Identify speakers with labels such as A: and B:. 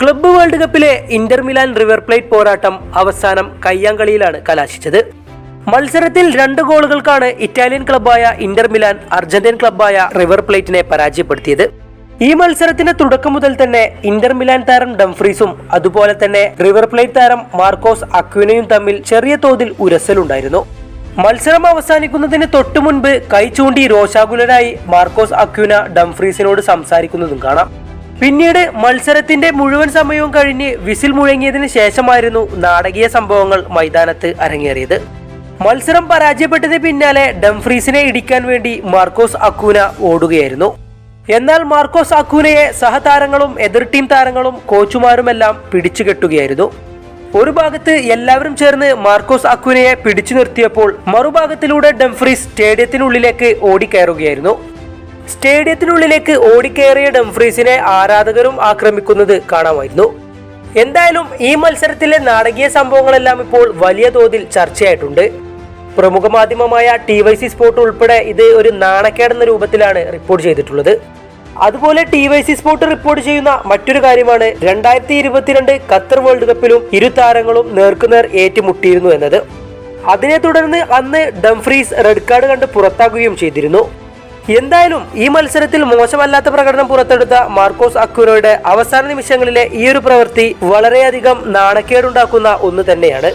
A: Club world കപ്പിലെ Inter Milan River Plate പോരാട്ടം അവസാനം കയ്യാങ്കളിയിലാണ് കലാശിച്ചത്. മത്സരത്തിൽ രണ്ട് ഗോളുകൾക്കാണ് ഇറ്റാലിയൻ ക്ലബ്ബായ ഇന്റർ മിലാൻ അർജന്റീൻ ക്ലബ്ബായ റിവർ പ്ലേറ്റിനെ പരാജയപ്പെടുത്തിയത്. ഈ മത്സരത്തിന്റെ തുടക്കം മുതൽ തന്നെ ഇന്റർ മിലാൻ താരം ഡംഫ്രീസും അതുപോലെ തന്നെ റിവർ പ്ലേറ്റ് താരം മാർക്കോസ് അക്വിനയും തമ്മിൽ ചെറിയ തോതിൽ ഉരസലുണ്ടായിരുന്നു. മത്സരം അവസാനിക്കുന്നതിന് തൊട്ടു മുൻപ് കൈ ചൂണ്ടി മാർക്കോസ് അക്വിന ഡംഫ്രീസിനോട് സംസാരിക്കുന്നതും കാണാം. പിന്നീട് മത്സരത്തിന്റെ മുഴുവൻ സമയവും കഴിഞ്ഞ് വിസിൽ മുഴങ്ങിയതിനു ശേഷമായിരുന്നു നാടകീയ സംഭവങ്ങൾ മൈതാനത്ത് അരങ്ങേറിയത്. മത്സരം പരാജയപ്പെട്ടതിന് പിന്നാലെ ഡംഫ്രീസിനെ ഇടിക്കാൻ വേണ്ടി മാർക്കോസ് അക്കൂന ഓടുകയായിരുന്നു. എന്നാൽ മാർക്കോസ് അക്കൂനയെ സഹതാരങ്ങളും എതിർ ടീം താരങ്ങളും കോച്ചുമാരുമെല്ലാം പിടിച്ചുകെട്ടുകയായിരുന്നു ഒരു ഭാഗത്ത് എല്ലാവരും ചേർന്ന് മാർക്കോസ് അക്കൂനയെ പിടിച്ചു നിർത്തിയപ്പോൾ മറുഭാഗത്തിലൂടെ ഡംഫ്രീസ് സ്റ്റേഡിയത്തിനുള്ളിലേക്ക് ഓടിക്കയറുകയായിരുന്നു. സ്റ്റേഡിയത്തിനുള്ളിലേക്ക് ഓടിക്കേറിയ ഡംഫ്രീസിനെ ആരാധകരും ആക്രമിക്കുന്നത് കാണാമായിരുന്നു. എന്തായാലും ഈ മത്സരത്തിലെ നാടകീയ സംഭവങ്ങളെല്ലാം ഇപ്പോൾ വലിയ തോതിൽ ചർച്ചയായിട്ടുണ്ട്. പ്രമുഖ മാധ്യമമായ ടി വൈ സി സ്പോർട്ട് ഉൾപ്പെടെ ഇത് ഒരു നാണക്കേടെന്ന രൂപത്തിലാണ് റിപ്പോർട്ട് ചെയ്തിട്ടുള്ളത്. അതുപോലെ T Y C sport report ചെയ്യുന്ന മറ്റൊരു കാര്യമാണ് രണ്ടായിരത്തി ഇരുപത്തിരണ്ട് ഖത്തർ വേൾഡ് കപ്പിലും ഇരു താരങ്ങളും നേർക്കുനേർ ഏറ്റുമുട്ടിയിരുന്നു എന്നത്. അതിനെ തുടർന്ന് അന്ന് ഡംഫ്രീസ് റെഡ് കാർഡ് കണ്ട് പുറത്താക്കുകയും ചെയ്തിരുന്നു. എന്തായാലും ഈ മത്സരത്തിൽ മോശമല്ലാത്ത പ്രകടനം പുറത്തെടുത്ത മാർക്കോസ് അക്യൂനോയുടെ അവസാന നിമിഷങ്ങളിലെ ഈ ഒരു പ്രവൃത്തി വളരെയധികം നാണക്കേടുണ്ടാക്കുന്ന ഒന്ന് തന്നെയാണ്.